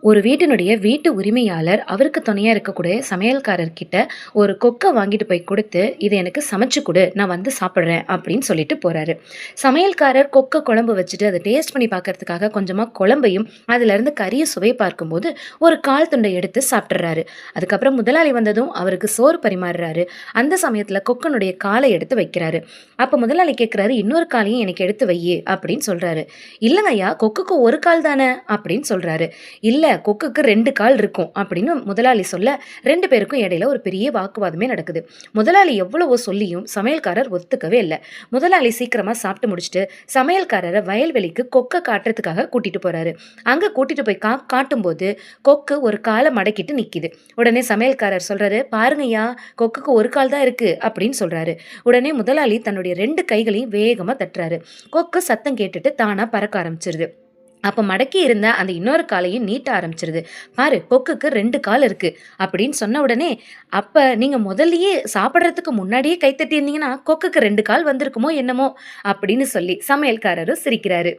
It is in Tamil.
ஒரு வீட்டினுடைய வீட்டு உரிமையாளர் அவருக்கு துணையா இருக்கக்கூடிய சமையல்காரர்கிட்ட ஒரு கொக்கை வாங்கிட்டு போய் கொடுத்து, இதை எனக்கு சமைச்சு கொடு நான் வந்து சாப்பிட்றேன் அப்படின்னு சொல்லிட்டு போறாரு. சமையல்காரர் கொக்கை குழம்பு வச்சுட்டு அதை டேஸ்ட் பண்ணி பார்க்கறதுக்காக கொஞ்சமா குழம்பையும், அதுலேருந்து கறியை சுவை பார்க்கும்போது, ஒரு கால் துண்டை எடுத்து சாப்பிட்றாரு அதுக்கப்புறம் முதலாளி வந்ததும் அவருக்கு சோறு பரிமாறுறாரு. அந்த சமயத்துல கொக்கனுடைய காலை எடுத்து வைக்கிறாரு. அப்ப முதலாளி கேட்கிறாரு, "இன்னொரு காலையும் எனக்கு எடுத்து வை அப்படின்னு சொல்றாரு. ஐயா கொக்குக்கு ஒரு கால் தானே." அப்படின்னு சொல்றாரு. "இல்ல கொக்குக்கு ரெண்டு கால் இருக்கும்." அப்படின்னு முதலாளி சொல்ல ரெண்டு பேருக்கும் இடையில ஒரு பெரிய வாக்குவாதமே நடக்குது. முதலாளி எவ்வளவோ சொல்லியும் சமையல்காரர் ஒத்துக்கவே இல்லை முதலாளி சீக்கிரமாக சாப்பிட்டு முடிச்சுட்டு, சமையல்காரரை வயல்வெளிக்கு கொக்கை காட்டுறதுக்காக கூட்டிட்டு போறாரு. அங்கே கூட்டிட்டு போய் கா காட்டும்போது, கொக்கு ஒரு காலை மடக்கிட்டு நிற்கிது உடனே சமையல்காரர் சொல்றாரு, "பாருங்கய்யா, கொக்குக்கு ஒரு கால் தான் இருக்கு." அப்படின்னு சொல்றாரு. உடனே முதலாளி தன்னுடைய ரெண்டு கைகளையும் வேகமாக தட்டுறாரு. கொக்கு சத்தம் கேட்டுட்டு தானாக பறக்க ஆரம்பிச்சிருது. அப்போ மடக்கி இருந்த அந்த இன்னொரு காலையும் நீட்ட ஆரம்பிச்சிருது. "பாரு கொக்குக்கு ரெண்டு கால் இருக்கு." அப்படின்னு சொன்ன உடனே, அப்போ நீங்கள் முதல்லயே சாப்பிட்றதுக்கு முன்னாடியே கை தட்டியிருந்தீங்கன்னா, கொக்குக்கு ரெண்டு கால் வந்திருக்குமோ என்னமோ?" அப்படின்னு சொல்லி சமையல்காரரும் சிரிக்கிறாரு.